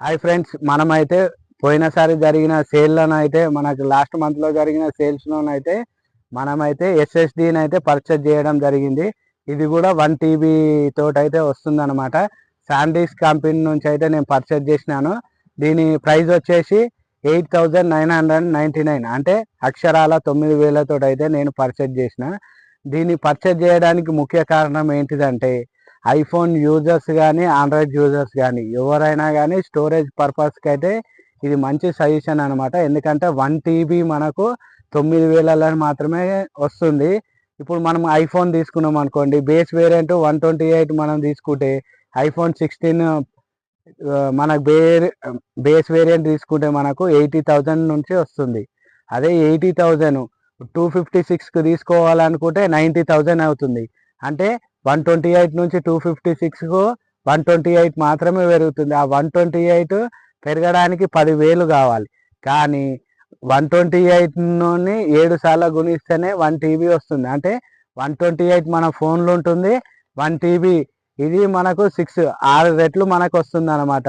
Hi friends మనమైతే పోయినసారి జరిగిన సేల్లోనైతే అయితే మనకు లాస్ట్ మంత్లో జరిగిన సేల్స్లోనైతే మనమైతే ఎస్ఎస్డిని అయితే పర్చేజ్ చేయడం జరిగింది. ఇది కూడా వన్ టీబీ తోటి అయితే వస్తుంది అనమాట శాండీస్ కంపెనీ నుంచి అయితే నేను పర్చేజ్ చేసినాను. దీని ప్రైస్ వచ్చేసి eight thousand nine hundred ninety nine. అంటే అక్షరాల తొమ్మిది వేలతో అయితే నేను పర్చేజ్ చేసిన. దీన్ని పర్చేజ్ చేయడానికి ముఖ్య కారణం ఏంటిదంటే ఐఫోన్ యూజర్స్ కానీ ఆండ్రాయిడ్ యూజర్స్ కానీ ఎవరైనా కానీ స్టోరేజ్ పర్పస్కి అయితే ఇది మంచి సజెషన్ అనమాట ఎందుకంటే వన్ టీబీ మనకు తొమ్మిది వేలలో మాత్రమే వస్తుంది. ఇప్పుడు మనం ఐఫోన్ తీసుకున్నాం అనుకోండి base variant one twenty eight మనం తీసుకుంటే ఐఫోన్ సిక్స్టీన్ మనకు బే బేస్ వేరియంట్ తీసుకుంటే మనకు ఎయిటీ థౌజండ్ నుంచి వస్తుంది. అదే ఎయిటీ థౌజండ్ టూ ఫిఫ్టీ సిక్స్కి తీసుకోవాలనుకుంటే నైంటీ థౌజండ్ అవుతుంది. అంటే వన్ ట్వంటీ ఎయిట్ నుంచి టూ ఫిఫ్టీ సిక్స్కు వన్ ట్వంటీ ఎయిట్ మాత్రమే పెరుగుతుంది. ఆ వన్ ట్వంటీ ఎయిట్ పెరగడానికి పదివేలు కావాలి. కానీ వన్ ట్వంటీ ఎయిట్ని ఏడు సార్లు గుణిస్తేనే వన్ టీబీ వస్తుంది. అంటే వన్ ట్వంటీ ఎయిట్ మన ఫోన్లో ఉంటుంది. వన్ టీబీ ఇది మనకు సిక్స్ ఆరు రెట్లు మనకు వస్తుంది అనమాట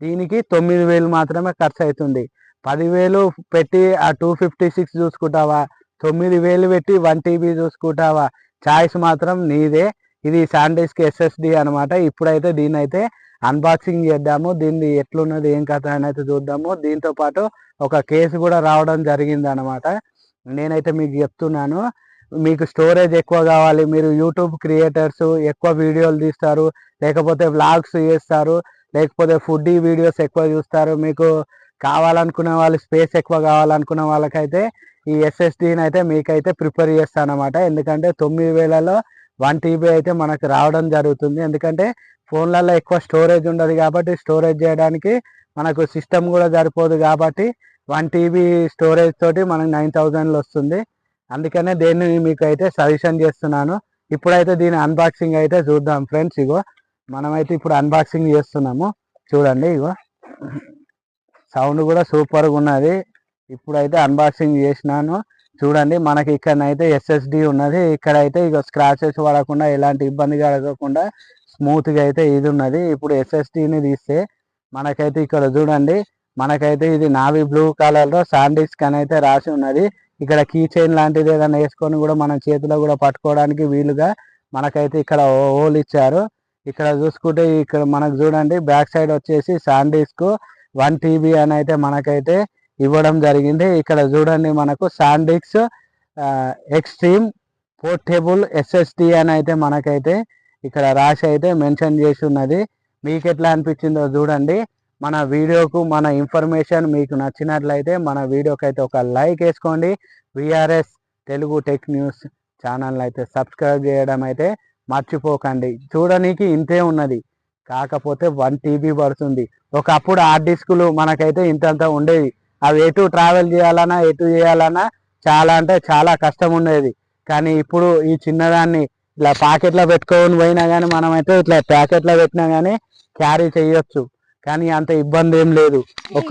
దీనికి తొమ్మిది వేలు మాత్రమే ఖర్చు అవుతుంది. పదివేలు పెట్టి ఆ టూ ఫిఫ్టీ సిక్స్ చూసుకుంటావా? తొమ్మిది వేలు పెట్టి వన్ టీబీ చూసుకుంటావా? చాయిస్ మాత్రం నీదే. ఇది శాండీస్కి ఎస్ఎస్డి అనమాట ఇప్పుడైతే దీన్ని అయితే అన్బాక్సింగ్ చేద్దాము. దీన్ని ఎట్లున్నది ఏం కథ అని అయితే చూద్దాము. దీంతో పాటు ఒక కేసు కూడా రావడం జరిగింది అనమాట నేనైతే మీకు చెప్తున్నాను. మీకు స్టోరేజ్ ఎక్కువ కావాలి. మీరు యూట్యూబ్ క్రియేటర్స్ ఎక్కువ వీడియోలు తీస్తారు. లేకపోతే వ్లాగ్స్ చేస్తారు. లేకపోతే ఫుడ్ వీడియోస్ ఎక్కువ చూస్తారు. మీకు కావాలనుకునే వాళ్ళు స్పేస్ ఎక్కువ కావాలనుకునే వాళ్ళకైతే ఈ ఎస్ఎస్డీని అయితే మీకైతే ప్రిపేర్ చేస్తాను అనమాట ఎందుకంటే తొమ్మిది వేలలో వన్ టీబీ అయితే మనకు రావడం జరుగుతుంది. ఎందుకంటే ఫోన్లలో ఎక్కువ స్టోరేజ్ ఉండదు కాబట్టి స్టోరేజ్ చేయడానికి మనకు సిస్టమ్ కూడా సరిపోదు కాబట్టి వన్ టీబీ స్టోరేజ్ తోటి మనకు నైన్ థౌజండ్లో వస్తుంది. అందుకనే దేన్ని మీకు అయితే సజెషన్ చేస్తున్నాను. ఇప్పుడైతే దీని అన్బాక్సింగ్ అయితే చూద్దాం ఫ్రెండ్స్ ఇగో. మనమైతే ఇప్పుడు అన్బాక్సింగ్ చేస్తున్నాము. చూడండి ఇగో. సౌండ్ కూడా సూపర్గా ఉన్నది. ఇప్పుడైతే అన్బాక్సింగ్ చేసినాను. చూడండి మనకి ఇక్కడనైతే ఎస్ఎస్డి ఉన్నది. ఇక్కడైతే ఇక స్క్రాచెస్ పడకుండా ఎలాంటి ఇబ్బంది కలగకుండా స్మూత్గా అయితే ఇది ఉన్నది. ఇప్పుడు ఎస్ఎస్డిని తీస్తే మనకైతే ఇక్కడ చూడండి మనకైతే ఇది నావీ బ్లూ కలర్లో శాండిస్క్ అని అయితే రాసి ఉన్నది. ఇక్కడ కీ చైన్ లాంటిది ఏదైనా వేసుకొని కూడా మన చేతిలో కూడా పట్టుకోవడానికి వీలుగా మనకైతే ఇక్కడ హోల్ ఇచ్చారు. ఇక్కడ చూసుకుంటే ఇక్కడ మనకు చూడండి బ్యాక్ సైడ్ వచ్చేసి శాండిస్క్ వన్ టీబీ అని అయితే మనకైతే ఇవ్వడం జరిగింది. ఇక్కడ చూడండి మనకు శాండిక్స్ ఎక్స్ట్రీమ్ పోర్టబుల్ ఎస్ఎస్డి అని అయితే మనకైతే ఇక్కడ రాసి అయితే మెన్షన్ చేసి ఉన్నది మీకు ఎట్లా అనిపించిందో చూడండి. మన వీడియోకు మన ఇన్ఫర్మేషన్ మీకు నచ్చినట్లయితే మన వీడియోకి అయితే ఒక లైక్ వేసుకోండి. VRS Telugu tech news channel అయితే సబ్స్క్రైబ్ చేయడం అయితే మర్చిపోకండి. చూడడానికి ఇంతే ఉన్నది. కాకపోతే వన్ టీబీ పడుతుంది. ఒకప్పుడు హార్డ్ డిస్కులు మనకైతే ఇంతంత ఉండేవి. అవి ఎటు ట్రావెల్ చేయాలన్నా ఎటు చేయాలన్నా చాలా అంటే చాలా కష్టం ఉండేది. కానీ ఇప్పుడు ఈ చిన్నదాన్ని ఇట్లా ప్యాకెట్లో పెట్టుకొని పోయినా కానీ మనమైతే ఇట్లా ప్యాకెట్లో పెట్టినా కానీ క్యారీ చేయొచ్చు. కానీ అంత ఇబ్బంది ఏం లేదు. ఒక